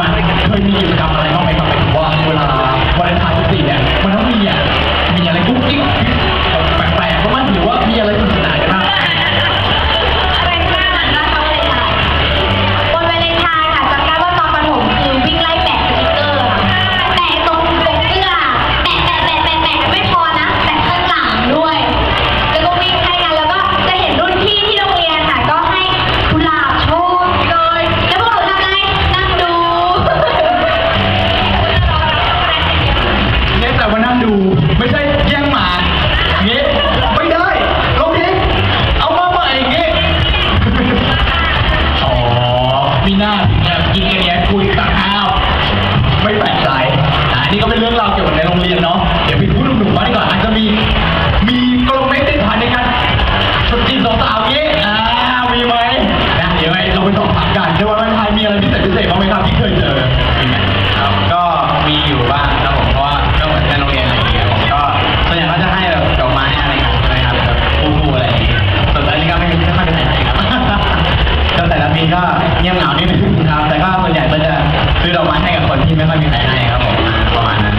มันเคยมีอยู่กับอะไรบ้าง มีหน้าแบบยิงแย้คุยตักข้าวไม่แปลกใจอ่านี่ก็เป็นเรื่องราวเกี่ยวกับในโรงเรียนเนาะเดี๋ยวพี่พูดหนุ่มๆมาดีกว่าอาจจะมีมีกลเม็ดติดผ่านในการสกินสองตาวนี้อ่ามีไหมนะเดี๋ยวไว้เราไปสอบถามกันเดี๋ยววันวันไทยมีอะไรพิเศษพิเศษบ้างไหมครับที่เคยเจอก็มีอยู่ ที่ไม่ค่อยมีรายใด้ครับผมประมาณนั้น